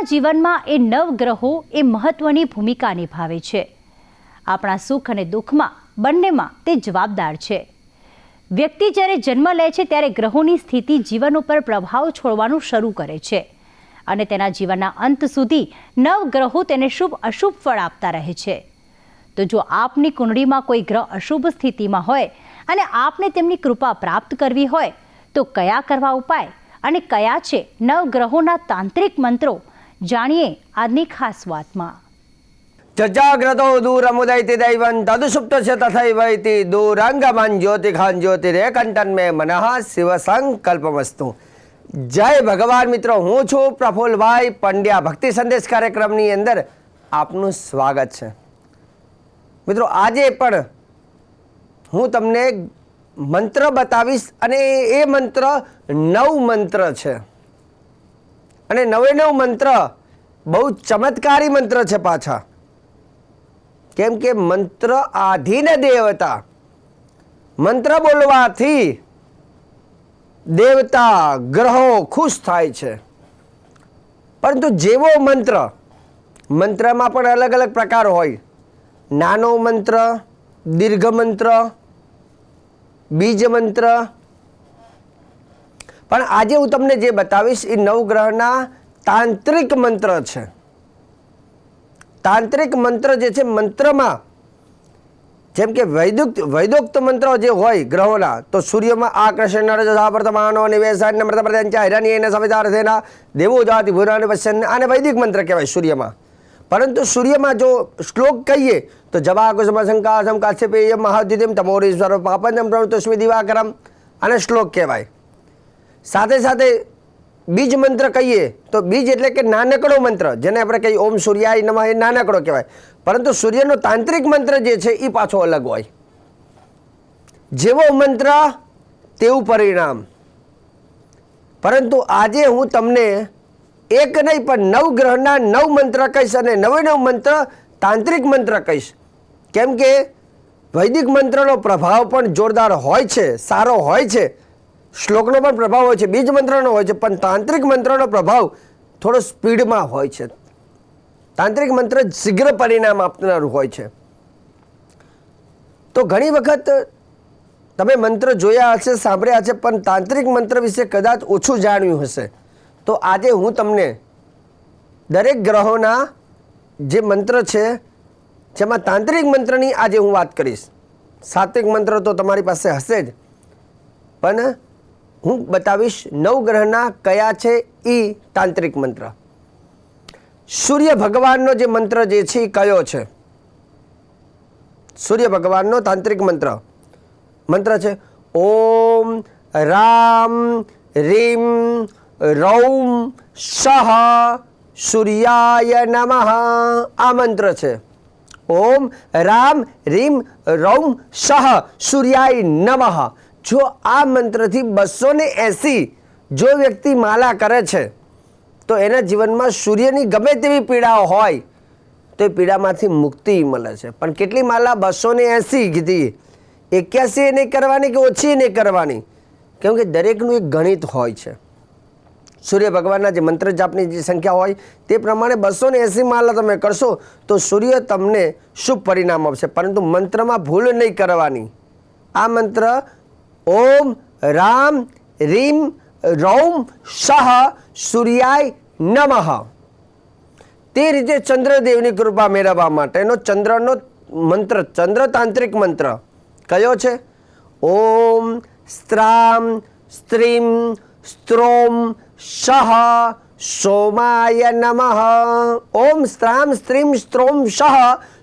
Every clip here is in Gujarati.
આપણા જીવનમાં એ નવગ્રહો એ મહત્વની ભૂમિકા નિભાવે છે. આપણા સુખ અને દુઃખમાં બંનેમાં તે જવાબદાર છે. વ્યક્તિ જ્યારે જન્મ લે છે ત્યારે ગ્રહોની સ્થિતિ જીવન ઉપર પ્રભાવ છોડવાનું શરૂ કરે છે અને તેના જીવનના અંત સુધી નવગ્રહો તેને શુભ અશુભ ફળ આપતા રહે છે. તો જો આપની કુંડળીમાં કોઈ ગ્રહ અશુભ સ્થિતિમાં હોય અને આપને તેમની કૃપા પ્રાપ્ત કરવી હોય તો કયા કરવા ઉપાય અને કયા છે નવગ્રહોના તાંત્રિક મંત્રો જાણીએ આજની ખાસ વાતમાં. જજાગ્રતો દૈવં તદુસુપ્ત છે તથૈવૈતિ દૂરંગમન જ્યોતિખાન જ્યોતિરે કંટન મે મનઃ શિવ સંકલ્પમસ્તુ જય ભગવાન મિત્રો, હું છું પ્રફુલભાઈ પંડ્યા. ભક્તિ સંદેશ કાર્યક્રમની અંદર આપનું સ્વાગત છે. મિત્રો, આજે પણ હું તમને મંત્ર બતાવીશ અને એ મંત્ર નવ મંત્ર છે. અને નવે નવ મંત્ર બહુ ચમત્કારી મંત્ર છે પાછા. કેમ કે મંત્ર આધીન દેવતા. મંત્ર બોલવાથી દેવતા ગ્રહો ખુશ થાય છે. પરંતુ જેવો મંત્ર, મંત્રમાં પણ અલગ અલગ પ્રકાર હોય. નાનો મંત્ર, દીર્ઘ મંત્ર, બીજ મંત્ર પણ આજે હું તમને જે બતાવીશ, એ નવગ્રહના તાંત્રિક મંત્ર છે. તાંત્રિક મંત્ર જે છે, મંત્રમાં જેમ કે વૈદુક્ત, વૈદોક્ત મંત્રો જે હોય ગ્રહોના, તો સૂર્યમાં આકર્ષણ પ્રથમાનો નિવેશાન હિરણ્યેન સવિતારથેના દેવો, જાતિ ભૂરાને વસન આને વૈદિક મંત્ર કહેવાય સૂર્યમાં. પરંતુ સૂર્યમાં જો શ્લોક કહીએ, તો જવા કુસુમ શંકાસમ કાશ્યપેય મહાદ્યુતિમ સ્વરૂપ પાપંજમ, પ્રવૃત્તસ્મી, દિવાકરમ આને શ્લોક કહેવાય. સાથે સાથે બીજ મંત્ર કહીએ તો બીજ એટલે કે નાનકડો મંત્ર, જેને આપણે કહીએ ઓમ સૂર્યાય નમઃ એ નાનકડો કહેવાય. પરંતુ સૂર્યનો તાંત્રિક મંત્ર જે છે એ પાછો અલગ હોય. જેવો મંત્ર તેવું પરિણામ. પરંતુ આજે હું તમને એક નહીં પણ નવ ગ્રહના નવ મંત્ર કહીશ અને નવે નવ મંત્ર તાંત્રિક મંત્ર કહીશ. કેમ કે વૈદિક મંત્રનો પ્રભાવ પણ જોરદાર હોય છે, સારો હોય છે. શ્લોકનો પણ પ્રભાવ હોય છે, બીજ મંત્રનો હોય છે, પણ તાંત્રિક મંત્રનો પ્રભાવ થોડો સ્પીડમાં હોય છે. તાંત્રિક મંત્ર શીઘ્ર પરિણામ આપનારું હોય છે. તો ઘણી વખત તમે મંત્ર જોયા હશે, સાંભળ્યા હશે, પણ તાંત્રિક મંત્ર વિશે કદાચ ઓછું જાણ્યું હશે. તો આજે હું તમને દરેક ગ્રહોના જે મંત્ર છે, જેમાં તાંત્રિક મંત્રની આજે હું વાત કરીશ. સાત્વિક મંત્ર તો તમારી પાસે હશે જ. પણ હું બતાવીશ નવગ્રહના કયા છે એ તાંત્રિક મંત્ર. સૂર્ય ભગવાનનો જે મંત્ર જે છે એ કયો છે? સૂર્ય ભગવાનનો તાંત્રિક મંત્ર. મંત્ર છે, ઓમ રામ રીમ રૌમ સહ સૂર્યાય નમઃ. આ મંત્ર છે. ઓમ રામ રીમ રૌમ સહ સૂર્યાય નમઃ. જો આ મંત્રથી બસો ને એંસી જો વ્યક્તિ માલા કરે છે, તો એના જીવનમાં સૂર્યની ગમે તેવી પીડાઓ હોય, તો એ પીડામાંથી મુક્તિ મળે છે. પણ કેટલી માલા બસો ને એંસી કીધી? એક્યાસી નહીં કરવાની કે ઓછી નહીં કરવાની? કેમ કે દરેકનું એક ગણિત હોય છે. સૂર્ય ભગવાનના જે મંત્ર જાપની જે સંખ્યા હોય, તે પ્રમાણે બસો ને એંસી માલા તમે કરશો, તો સૂર્ય તમને શુભ પરિણામ આપશે. પરંતુ મંત્રમાં ભૂલ નહીં કરવાની. આ મંત્ર ઓમ રામ રીમ રૌમ સહ સૂર્યાય નમઃ. તે રીતે ચંદ્રદેવની કૃપા મેળવવા માટેનો ચંદ્રનો મંત્ર, ચંદ્રતાંત્રિક મંત્ર કયો છે? ઓમ સ્ત્રામ સ્ત્રીમ સ્ત્રોમ સહ સોમાય નમઃ. ઓમ સ્ત્રામ સ્ત્રીમ સ્ત્રોમ સહ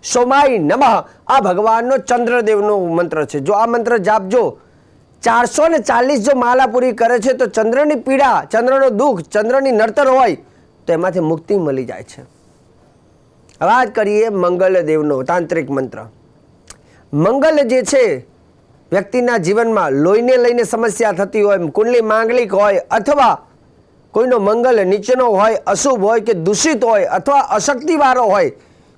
સોમાય નમઃ. આ ભગવાનનો ચંદ્રદેવનો મંત્ર છે. જો આ મંત્ર જાપજો ચારસો ને ચાલીસ જો માલા પૂરી કરે છે, તો ચંદ્રની પીડા, ચંદ્રનો દુઃખ, ચંદ્રની નડતર હોય, તો એમાંથી મુક્તિ મળી જાય છે. વાત કરીએ મંગલદેવનો તાંત્રિક મંત્ર. મંગલ જે છે, વ્યક્તિના જીવનમાં લોહીને લઈને સમસ્યા થતી હોય કુંડલી માંગલિક હોય, અથવા કોઈનો મંગલ નીચેનો હોય, અશુભ હોય કે દૂષિત હોય, અથવા અશક્તિવાળો હોય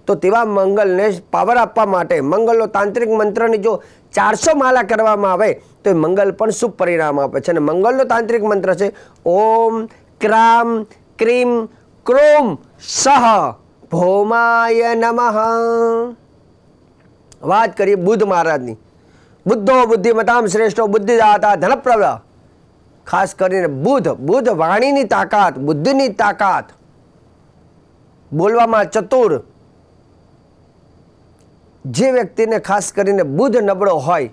તો તેવા મંગલને પાવર આપવા માટે મંગલનો તાંત્રિક મંત્રની જો ચારસો માલા કરવામાં આવે, તો એ મંગલ પણ શુભ પરિણામ આપે છે. અને મંગલનો તાંત્રિક મંત્ર છે, ઓમ ક્રામ ક્રીમ ક્રોમ સહ ભોમાય નમઃ. વાત કરીએ બુદ્ધ મહારાજની. બુદ્ધો બુદ્ધિમતામ શ્રેષ્ઠો બુદ્ધિદાતા ધનપ્રદ. ખાસ કરીને બુદ્ધ બુદ્ધ વાણીની તાકાત, બુદ્ધિની તાકાત. બોલવામાં ચતુર. જે વ્યક્તિને ખાસ કરીને બુદ્ધ નબળો હોય,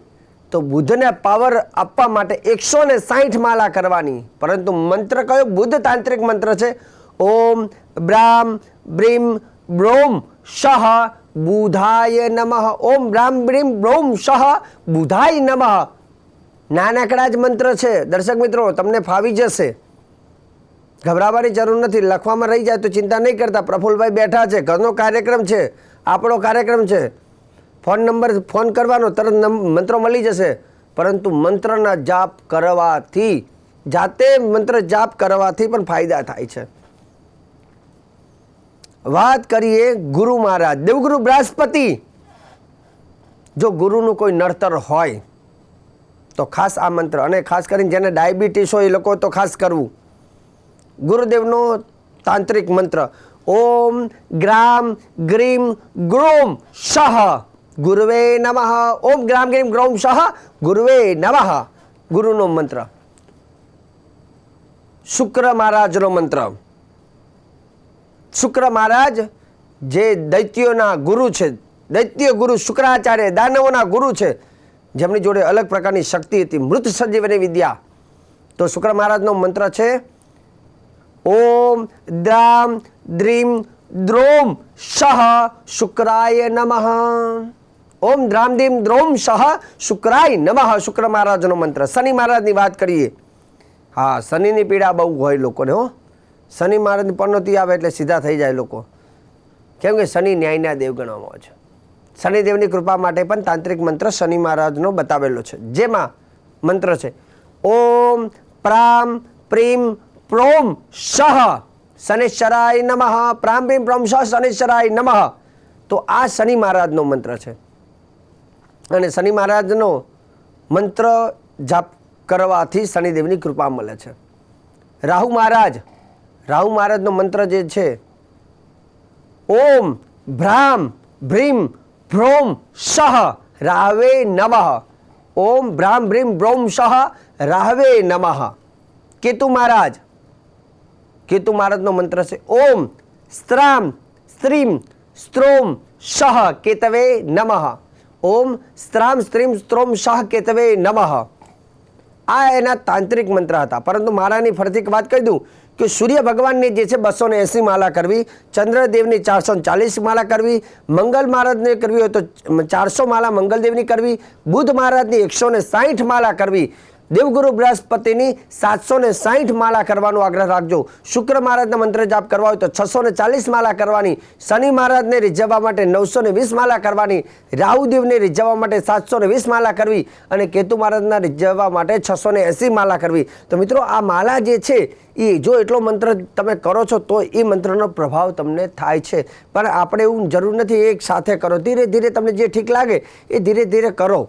તો બુદ્ધને પાવર આપવા માટે એકસો ને સાહીઠ માલા કરવાની. પરંતુ મંત્ર કયો? બુદ્ધ તાંત્રિક મંત્ર છે. ઓમ બ્રામ બ્રીમ બ્રોમ શહ બુધાય નમઃ. ઓમ બ્રામ બ્રીમ બ્રોમ શહ બુધાય નમઃ. નાનકડા જ મંત્ર છે. દર્શક મિત્રો, તમને ફાવી જશે. ગભરાવાની જરૂર નથી. લખવામાં રહી જાય તો ચિંતા નહીં કરતા. પ્રફુલભાઈ બેઠા છે. ઘરનો કાર્યક્રમ છે. આપણો કાર્યક્રમ છે. ફોન નંબર ફોન કરવાનો, તરત મંત્રો મળી જશે. પરંતુ મંત્રના જાપ કરવાથી, જાતે મંત્ર જાપ કરવાથી પણ ફાયદા થાય છે. વાત કરીએ ગુરુ મહારાજ. દેવગુરુ બૃહસ્પતિ, જો ગુરુનું કોઈ નડતર હોય, તો ખાસ આ મંત્ર. અને ખાસ કરીને જેને ડાયાબિટીસ હોય એ લોકો તો ખાસ કરવું. ગુરુદેવનો તાંત્રિક મંત્ર. ઓમ ગ્રામ ગ્રીમ ગ્રોમ શહ ગુરુવે નમઃ ઓમ ગ્રામ ગ્રીમ ગ્રોમ સહ ગુરુવે નમઃ ગુરુનો મંત્ર શુક્ર મહારાજનો મંત્ર શુક્ર મહારાજ જે દૈત્યોના ગુરુ છે દૈત્ય ગુરુ શુક્રાચાર્ય દાનવોના ગુરુ છે જેમની જોડે અલગ પ્રકારની શક્તિ હતી, મૃત સંજીવની વિદ્યા. તો શુક્ર મહારાજનો મંત્ર છે, ઓમ દ્રામ દ્રીમ દ્રોમ શહ શુક્રાય નમઃ. ઓમ દ્રામ દીમ દ્રોમ સહ શુક્રાય નમઃ. શુક્ર મહારાજનો મંત્ર. શનિ મહારાજની વાત કરીએ. હા, શનિની પીડા બહુ હોય લોકોને, હો. શનિ મહારાજની પનોતી આવે એટલે સીધા થઈ જાય લોકો. કેમ કે શનિ ન્યાયના દેવ ગણવામાં આવે છે. શનિદેવની કૃપા માટે પણ તાંત્રિક મંત્ર શનિ મહારાજનો બતાવેલો છે. જેમાં મંત્ર છે, ઓમ પ્રામ પ્રીમ પ્રોમ શહ. શનિશ્ચરાય નમઃ. પ્રામ પ્રીમ પ્રોમ સહ શનિશ્ચરાય નમઃ. તો આ શનિ મહારાજનો મંત્ર છે. અને શનિ મહારાજનો મંત્ર જાપ કરવાથી શનિદેવની કૃપા મળે છે. રાહુ મહારાજ, રાહુ મહારાજનો મંત્ર જે છે, ઓમ ભ્રામ ભ્રીમ ભ્રોમ શહ રાહવે નમઃ. ઓમ ભ્રામ ભ્રીમ ભ્રોમ શહ રાહવે નમઃ. કેતુ મહારાજ, કેતુ મહારાજનો મંત્ર છે, ઓમ સ્ત્રામ સ્ત્રીમ સ્ત્રોમ શહ કેતવે નમઃ. ઓમ સ્ત્રામ સ્ત્રીમ સ્ત્રોમ શાહ કેતવે નમઃ. આ એના તાંત્રિક મંત્ર હતા. પરંતુ મારાની એક વાત કહી દઉં કે સૂર્ય ભગવાનની જે છે બસો ને એંસી માલા કરવી, ચંદ્રદેવની ચારસો ચાલીસ માલા કરવી, મંગલ મહારાજને કરવી હોય તો ચારસો માલા મંગલદેવની કરવી, બુધ મહારાજની એકસો ને સાહીઠ માલા કરવી. દેવગુરુ બૃહસ્પતિની સાતસો ને સાહીઠ માળા કરવાનો આગ્રહ રાખજો. શુક્ર મહારાજના મંત્ર જાપ કરવા હોય તો છસો ને ચાલીસ માળા કરવાની, શનિ મહારાજને રીઝવવા માટે નવસો ને વીસ માળા કરવાની, રાહુદેવને રીઝવવા માટે સાતસો ને વીસ માળા કરવી અને કેતુ મહારાજના રીઝવવા માટે છસો ને એંસી માળા કરવી. તો મિત્રો, આ માળા જે છે એ જો એટલો મંત્ર તમે કરો છો, તો એ મંત્રનો પ્રભાવ તમને થાય છે. પણ આપણે એવું જરૂર નથી એક સાથે કરો. ધીરે ધીરે તમને જે ઠીક લાગે, એ ધીરે ધીરે કરો.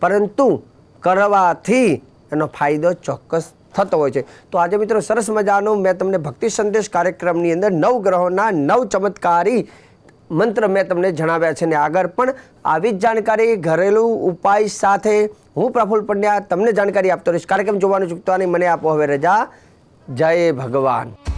પરંતુ કરવાથી એનો ફાયદો ચોક્કસ થતો હોય છે. તો આજે મિત્રો સરસ મજાનો મેં તમને ભક્તિ સંદેશ કાર્યક્રમની અંદર નવ ગ્રહોના નવ ચમત્કારી મંત્ર મેં તમને જણાવ્યા છે ને આગળ પણ આવી જ જાણકારી, ઘરેલું ઉપાય સાથે હું પ્રફુલ પંડ્યા તમને જાણકારી આપતો રહીશ. કાર્યક્રમ જોવાનું ચૂકતા મને આપો હવે રજા. જય ભગવાન.